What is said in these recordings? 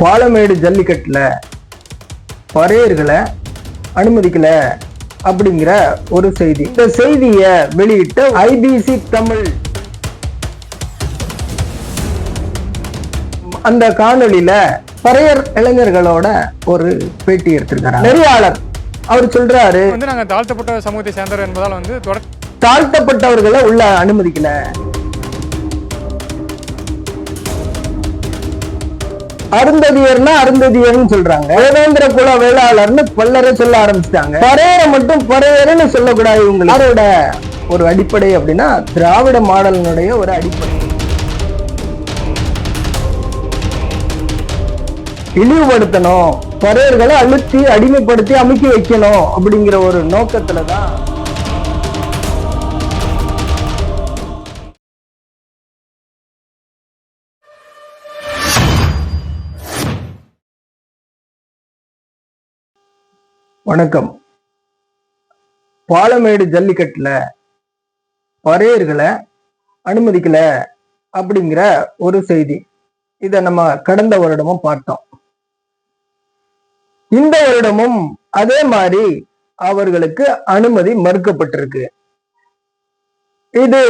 பாலமேடு ஜல்லிக்கட்டுல பறையர்களை அனுமதிக்கல அப்படிங்கிற ஒரு செய்தி. இந்த செய்தியை வெளியிட்ட ஐபிசி தமிழ். அந்த காணொளியில பறையர் இளைஞர்களோட ஒரு பேட்டி எடுத்திருக்காரு நெறியாளர் அவர் சொல்றாரு வந்து நாங்கள் தாழ்த்தப்பட்ட சமூகத்தை சேர்ந்தவர் என்பதால் வந்து தாழ்த்தப்பட்டவர்களை உள்ள அனுமதிக்கல. அருந்ததியர்னா அருந்ததியர்னு சொல்றாங்க. தேவேந்திர குல வேளாளர்னு பல்லரை சொல்ல ஆரம்பிச்சிட்டாங்க. பறையரை மட்டும் பறையர்னு சொல்லக்கூடாது இவங்க ஒரு அடிப்படை அப்படின்னா திராவிட மாடலினுடைய ஒரு அடிப்படை. இழிவுபடுத்தணும். பறையர்களை அழுத்தி அடிமைப்படுத்தி அமுக்கி வைக்கணும் அப்படிங்கிற ஒரு நோக்கத்துல தான் வணக்கம். பாலமேடு ஜல்லிக்கட்டுல பறையர்களை அனுமதிக்கல அப்படிங்கிற ஒரு செய்தி. இதை நம்ம கடந்த வருடமும் பார்த்தோம். இந்த வருடமும் அதே மாதிரி அவர்களுக்கு அனுமதி மறுக்கப்பட்டிருக்கு. இது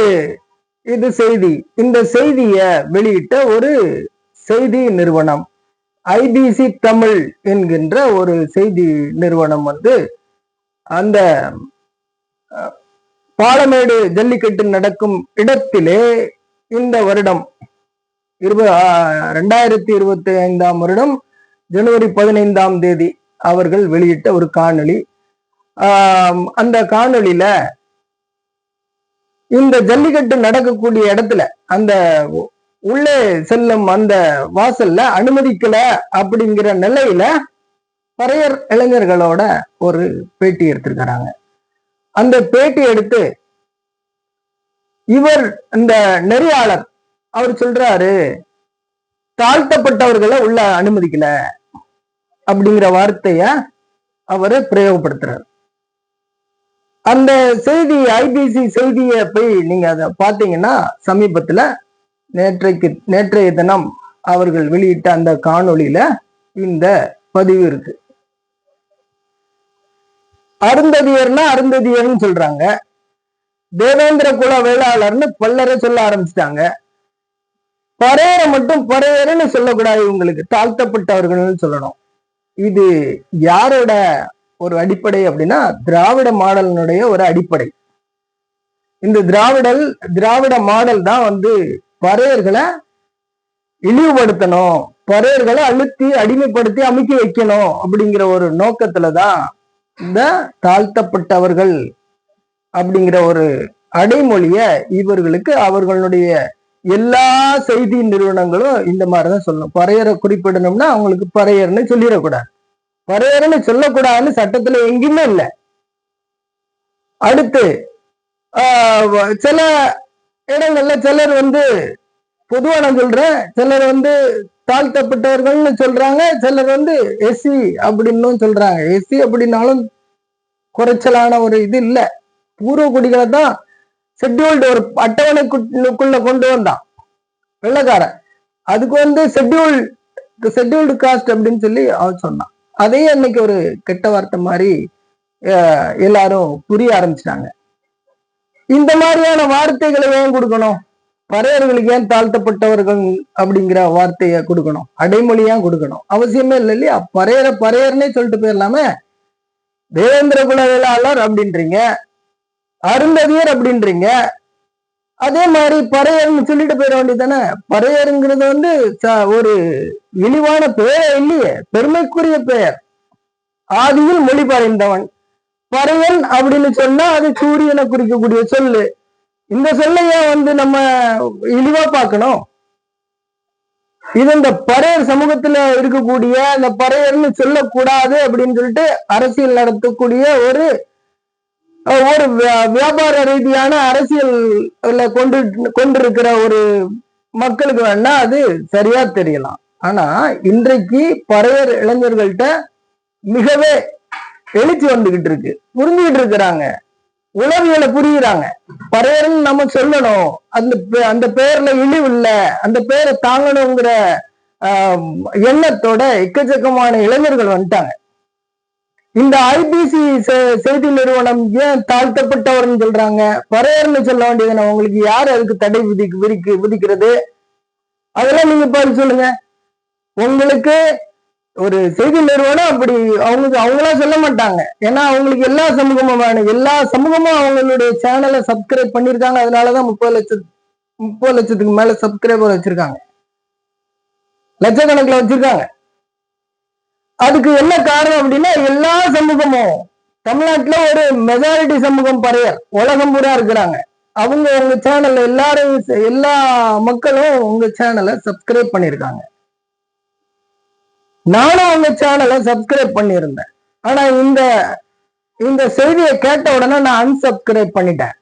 இது செய்தி. இந்த செய்திய வெளியிட்ட ஒரு செய்தி நிறுவனம். ஐபிசி தமிழ் என்கின்ற ஒரு செய்தி நிறுவனம் வந்து அந்த பாலமேடு ஜல்லிக்கட்டு நடக்கும் இடத்திலே இந்த வருடம் இருப ரெண்டாயிரத்தி இருபத்தி ஐந்தாம் வருடம் ஜனவரி பதினைந்தாம் தேதி அவர்கள் வெளியிட்ட ஒரு காணொளி. அந்த காணொளியில இந்த ஜல்லிக்கட்டு நடக்கக்கூடிய இடத்துல அந்த உள்ளே செல்லும் அந்த வாசல்ல அனுமதிக்கல அப்படிங்கிற நிலையில பறையர் இளைஞர்களோட ஒரு பேட்டி எடுத்திருக்கிறாங்க. அந்த பேட்டி எடுத்து இவர் இந்த நெறியாளர் அவர் சொல்றாரு தாழ்த்தப்பட்டவர்களை உள்ள அனுமதிக்கல அப்படிங்கிற வார்த்தைய அவரு பிரயோகப்படுத்துறாரு. அந்த செய்தி ஐபிசி செய்தியை போய் நீங்க அதை பார்த்தீங்கன்னா சமீபத்துல நேற்றைக்கு நேற்றைய தினம் அவர்கள் வெளியிட்ட அந்த காணொளியில இந்த பதிவு இருக்கு. அருந்ததியர்னா அருந்ததியர்னு சொல்றாங்க. தேவேந்திர குல வேளாளர்னு பல்லரை சொல்ல ஆரம்பிச்சிட்டாங்க. பறையரை மட்டும் பறையர்னு சொல்லக்கூடாது இவங்களுக்கு. தாழ்த்தப்பட்டவர்கள்னு சொல்லணும். இது யாரோட ஒரு அடிப்படை அப்படின்னா திராவிட மாடலினுடைய ஒரு அடிப்படை. இந்த திராவிடல் திராவிட மாடல் தான் வந்து பறையர்களை இழிவுபடுத்தணும். பறையர்களை அழுத்தி அடிமைப்படுத்தி அமுக்கி வைக்கணும் அப்படிங்கிற ஒரு நோக்கத்துல தான் இந்த தாழ்த்தப்பட்டவர்கள் அப்படிங்கிற ஒரு அடைமொழிய இவர்களுக்கு அவர்களுடைய எல்லா செய்தி நிறுவனங்களும் இந்த மாதிரிதான் சொல்லணும். பறையரை குறிப்பிடணும்னா அவங்களுக்கு பறையர்னு சொல்லிடக்கூடாது. பறையர்னு சொல்லக்கூடாதுன்னு சட்டத்துல எங்கேயுமே இல்லை. அடுத்து ஆஹ் சில இடங்கள்ல சிலர் வந்து பொதுவா நான் சொல்றேன் சிலர் வந்து தாழ்த்தப்பட்டவர்கள்னு சொல்றாங்க சிலர் வந்து எஸ்சி அப்படின்னும் சொல்றாங்க. எஸ்சி அப்படின்னாலும் குறைச்சலான ஒரு இது இல்லை. பூர்வ குடிகளை தான் ஷெட்யூல்டு ஒரு அட்டவணைக்குள்ள கொண்டு வந்தான். வெள்ளக்காரன். அதுக்கு வந்து ஷெட்யூல் ஷெட்யூல்டு காஸ்ட் அப்படின்னு சொல்லி அவன் சொன்னான். அதையே அன்னைக்கு ஒரு கெட்ட வார்த்தை மாதிரி எல்லாரும் புரிய ஆரம்பிச்சிட்டாங்க. இந்த மாதிரியான வார்த்தைகளை ஏன் கொடுக்கணும்? பறையர்களுக்கு ஏன் தாழ்த்தப்பட்டவர்கள் அப்படிங்கிற வார்த்தையை கொடுக்கணும். அடைமொழியா கொடுக்கணும்? அவசியமே இல்லை இல்லையா? பறையற பறையர்னே சொல்லிட்டு போயிடலாமே. தேவேந்திர குலவேளாளர் அப்படின்றீங்க. அருந்ததியர் அப்படின்றீங்க. அதே மாதிரி பறையர்னு சொல்லிட்டு போயிட வேண்டியதானே பறையருங்கிறது வந்து ஒரு இழிவான பெயரே இல்லையே. பெருமைக்குரிய பெயர். ஆதியில் மொழி பறைந்தவன் பறையன் அப்படின்னு சொன்னா அது சூரியனை குறிக்கக்கூடிய சொல்லு. இந்த சொல்லையே வந்து நம்ம இழிவா பார்க்கணும்? இது இந்த பறையர் சமூகத்துல இருக்கக்கூடிய அந்த பறையர்னு சொல்லக்கூடாது அப்படின்னு சொல்லிட்டு அரசியல் நடத்தக்கூடிய ஒரு ஒரு வியா- வியாபார ரீதியான அரசியல் கொண்டு கொண்டிருக்கிற ஒரு மக்களுக்கு வேணா அது சரியா தெரியலாம். ஆனா இன்றைக்கு பறையர் இளைஞர்கள்ட்ட மிகவே எழுச்சி வந்துகிட்டு இருக்கு. புரிஞ்சுக்கிட்டு இருக்கிறாங்க. உளவியலை புரியுறாங்க. பறையர்னு நம்ம சொல்லணும். அந்த அந்த பேர்ல இழிவு இல்லை. அந்த பேரை தாங்கணுங்கிற எண்ணத்தோட எக்கச்சக்கமான இளைஞர்கள் வந்துட்டாங்க. இந்த ஐபிசி செய்தி நிறுவனம் ஏன் தாழ்த்தப்பட்டவர்னு சொல்றாங்க? பறையர்னு சொல்ல வேண்டியதுன்னு உங்களுக்கு யார் அதுக்கு தடை விதிக்கு விதிக்கு விதிக்கிறது? அதெல்லாம் நீங்க பாரு சொல்லுங்க. உங்களுக்கு ஒரு செய்தி நிறுவனம் அப்படி அவங்களுக்கு அவங்களா சொல்ல மாட்டாங்க. ஏன்னா அவங்களுக்கு எல்லா சமூகமும் வேணும். எல்லா சமூகமும் அவங்களுடைய சேனலை சப்ஸ்கிரைப் பண்ணிருக்காங்க அதனாலதான் முப்பது லட்சம் முப்பது லட்சத்துக்கு மேல சப்ஸ்கிரைபர் வச்சிருக்காங்க. லட்சக்கணக்கில் வச்சிருக்காங்க. அதுக்கு என்ன காரணம் அப்படின்னா எல்லா சமூகமும் தமிழ்நாட்டுல ஒரு மெஜாரிட்டி சமூகம் பறையர். உலகம் பூரா இருக்கிறாங்க. அவங்க உங்க சேனல்ல எல்லாரும் எல்லா மக்களும் உங்க சேனலை சப்ஸ்கிரைப் பண்ணியிருக்காங்க. நானும் அவங்க சேனலை சப்ஸ்கிரைப் பண்ணியிருந்தேன். ஆனா இந்த இந்த செய்தியை கேட்ட உடனே நான் அன்சப்ஸ்கிரைப் பண்ணிட்டேன்.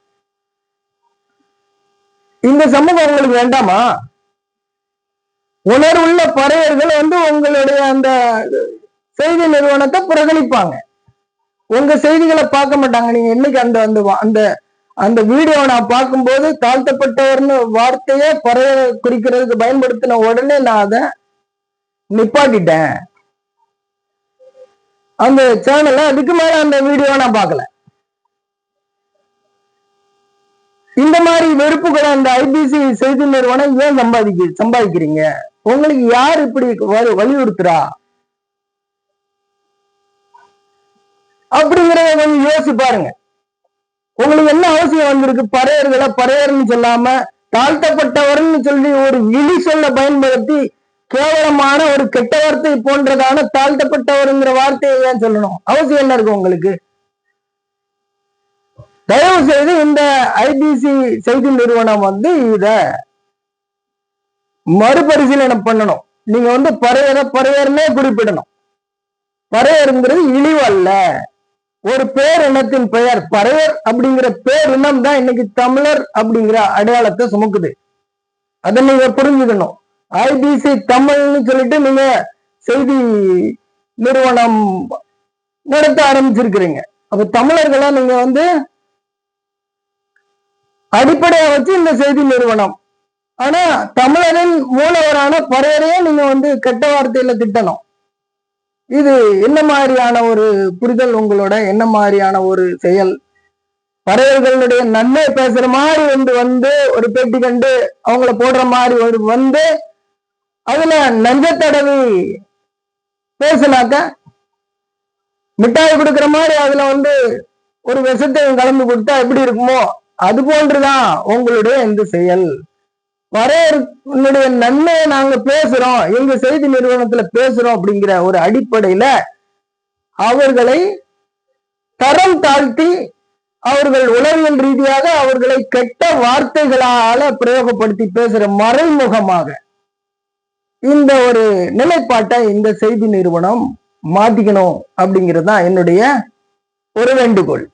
இந்த சமூகம் உங்களுக்கு வேண்டாமா? உணர்வுள்ள பறையர்கள் வந்து உங்களுடைய அந்த செய்தி நிறுவனத்தை புறக்கணிப்பாங்க. உங்க செய்திகளை பார்க்க மாட்டாங்க. நீங்க என்னைக்கு அந்த அந்த அந்த அந்த வீடியோ நான் பார்க்கும்போது தாழ்த்தப்பட்டவர்னு வார்த்தையே பறைய குறிக்கிறதுக்கு பயன்படுத்தின உடனே நான் அதை நிப்பாட்டிட்டேன். அந்த சேனல்ல அதுக்கு மேல அந்த வீடியோ நான் பார்க்கல. இந்த மாதிரி வெறுப்புகளை அந்த ஐபிசி செய்தி நிறுவனம் ஏன் சம்பாதிக்க சம்பாதிக்கிறீங்க? உங்களுக்கு யார் இப்படி வலியுறுத்துறா? அப்படிங்கிறத கொஞ்சம் யோசிச்சு பாருங்க. உங்களுக்கு என்ன அவசியம் வந்திருக்கு? பறையர்களை பறையர்னு சொல்லாம தாழ்த்தப்பட்டவர்னு சொல்லி ஒரு விழி சொல்ல பயன்படுத்தி கேவலமான ஒரு கெட்ட வார்த்தை போன்றதான தாழ்த்தப்பட்டவருங்கிற வார்த்தையை ஏன் சொல்லணும்? அவசியம் என்ன இருக்கு உங்களுக்கு? தயவு செய்து இந்த ஐபிசி செய்தி நிறுவனம் வந்து இத மறுபரிசீலனை பண்ணணும். நீங்க வந்து பறையர பறையர்னே குறிப்பிடணும். பறையருங்கிறது இழிவு அல்ல. ஒரு பேரினத்தின் பெயர் பறையர் அப்படிங்கிற பேரினம் தான் இன்னைக்கு தமிழர் அப்படிங்கிற அடையாளத்தை சுமக்குது. அதை நீங்க புரிஞ்சுக்கணும். ஐபிசி தமிழ்னு சொல்லிட்டு நீங்க செய்தி நிறுவனம் நடத்த ஆரம்பிச்சிருக்கிறீங்க. அப்ப தமிழர்களா நீங்க வந்து அடிப்படையா வச்சு இந்த செய்தி நிறுவனம். ஆனா தமிழரின் மூலவரான பறையரையே நீங்க வந்து கெட்ட வார்த்தையில திட்டணும். இது என்ன மாதிரியான ஒரு புரிதல் உங்களோட? என்ன மாதிரியான ஒரு செயல்? பறையர்களுடைய நன்மை பேசுற மாதிரி வந்து வந்து ஒரு பேட்டி கண்டு அவங்கள போடுற மாதிரி ஒரு வந்து அதுல நஞ்ச தடவி பேசினாக்க மிட்டாய் கொடுக்குற மாதிரி அதுல வந்து ஒரு விஷத்தையும் கலந்து கொடுத்தா எப்படி இருக்குமோ அது போன்றுதான் உங்களுடைய இந்த செயல். வரையறுடைய நன்மையை நாங்க பேசுறோம் எங்க செய்தி நிறுவனத்துல பேசுறோம் அப்படிங்கிற ஒரு அடிப்படையில அவர்களை தரம் தாழ்த்தி அவர்கள் உளவியல் ரீதியாக அவர்களை கெட்ட வார்த்தைகளால பிரயோகப்படுத்தி பேசுற மறைமுகமாக இந்த ஒரு நிலைப்பாட்டை இந்த செய்தி நிறுவனம் மாத்திக்கணும் அப்படிங்கிறது தான் என்னுடைய ஒரு வேண்டுகோள்.